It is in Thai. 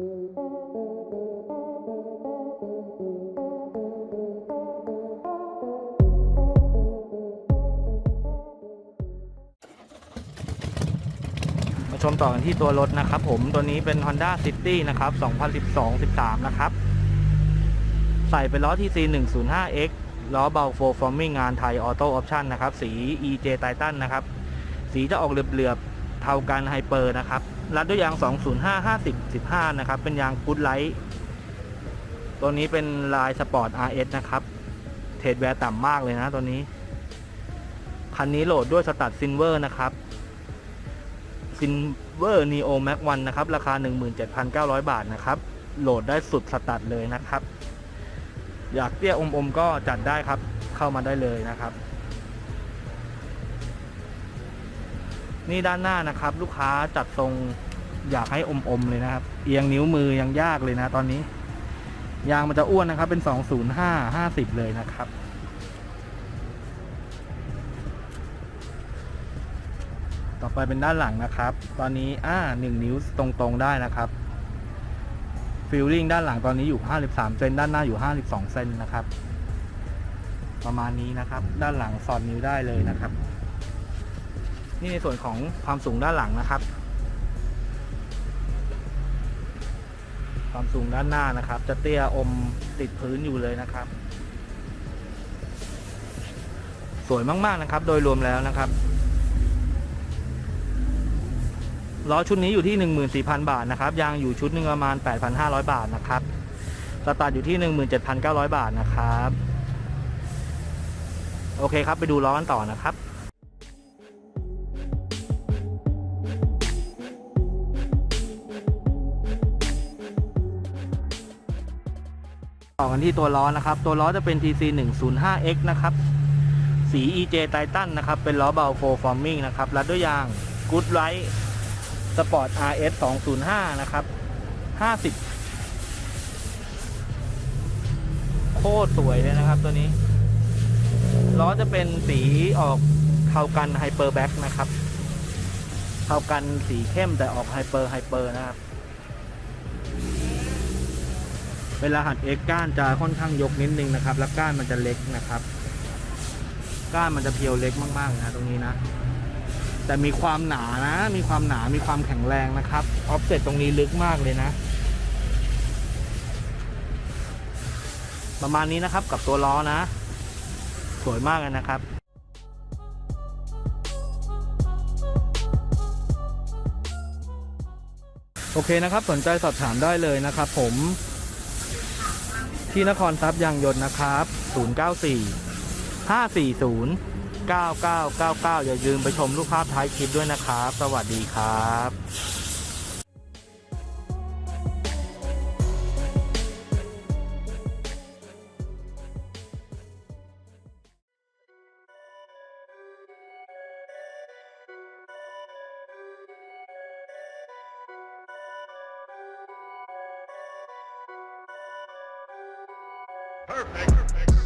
มาชมต่อกันที่ตัวรถนะครับผมตัวนี้เป็น Honda City นะครับ 2012-13 นะครับ ใส่เป็นล้อ TC 105X ล้อเบาโฟฟอร์มิ่งงานไทยออโต้ออปชั่นนะครับ สี EJ Titan นะครับ สีจะออกเหลือบๆ เทากันไฮเปอร์นะครับ รัดด้วยยาง 205 50 15 นะครับ เป็นยางกูดไลท์ตัวนี้เป็นลายสปอร์ต RS นะครับ เทรดแวร์ต่ำมากเลยนะตัวนี้ คันนี้โหลดด้วยสตัดซินเวอร์นะครับซินเวอร์นีโอแม็กวันนะครับ ราคา 17,900 บาทนะครับ โหลดได้สุดสตัดเลยนะครับ อยากเตี้ยอมๆก็จัดได้ครับ เข้ามาได้เลยนะครับ นี่ด้านหน้านะครับ ลูกค้าจัดทรงอยากให้อมๆเลยนะครับ เอียงนิ้วมือยังยากเลยนะ ตอนนี้ ยางมันจะอ้วนนะครับ เป็น 205 50 เลยนะครับ ต่อไปเป็นด้านหลังนะครับ ตอนนี้อ่าหนึ่งนิ้วตรงๆได้นะครับฟิลลิ่งด้านหลังตอนนี้อยู่ 53 เซน ด้านหน้าอยู่ 52 เซนนะครับ ประมาณนี้นะครับ ด้านหลังสอดนิ้วได้เลยนะครับ นี่ในส่วนของความสูงด้านหลังนะครับ ความสูงด้านหน้านะครับ จะเตี้ยอมติดพื้นอยู่เลยนะครับ สวยมากๆนะครับ โดยรวมแล้วนะครับล้อชุดนี้อยู่ที่ 14,000 บาทนะครับ ยางอยู่ชุดหนึ่งประมาณ 8,500 บาทนะครับ สตาร์ทอยู่ที่ 17,900 บาทนะครับ โอเคครับ ไปดูล้อกันต่อนะครับ ต่อกันที่ตัวล้อนะครับ ตัวล้อจะเป็น TC 105X นะครับ สี EJ Titan นะครับ เป็นล้อเบาโฟฟอร์มิงนะครับ รัดด้วยยาง Good Light Sport RS 205 นะครับ 50 โคตรสวยเลยนะครับตัวนี้ ล้อจะเป็นสีออกเทากันไฮเปอร์แบ็กนะครับ เทากันสีเข้มแต่ออกไฮเปอร์ไฮเปอร์นะครับ เวลาหัดเอ็กก้านจะค่อนข้างยกนิดนึงนะครับ แล้วก้านมันจะเล็กนะครับ ก้านมันจะเพียวเล็กมากๆนะตรงนี้นะ แต่มีความหนานะ มีความหนา มีความแข็งแรงนะครับ ออฟเซ็ตตรงนี้ลึกมากเลยนะ ประมาณนี้นะครับกับตัวล้อนะ สวยมากเลยนะครับโอเคนะครับ สนใจสอบถามได้เลยนะครับผม ที่นครทรัพย์ยางยนต์นะครับ 094 540 9999 อย่าลืมไปชมรูปภาพท้ายคลิปด้วยนะครับ สวัสดีครับ Perfect. Perfect.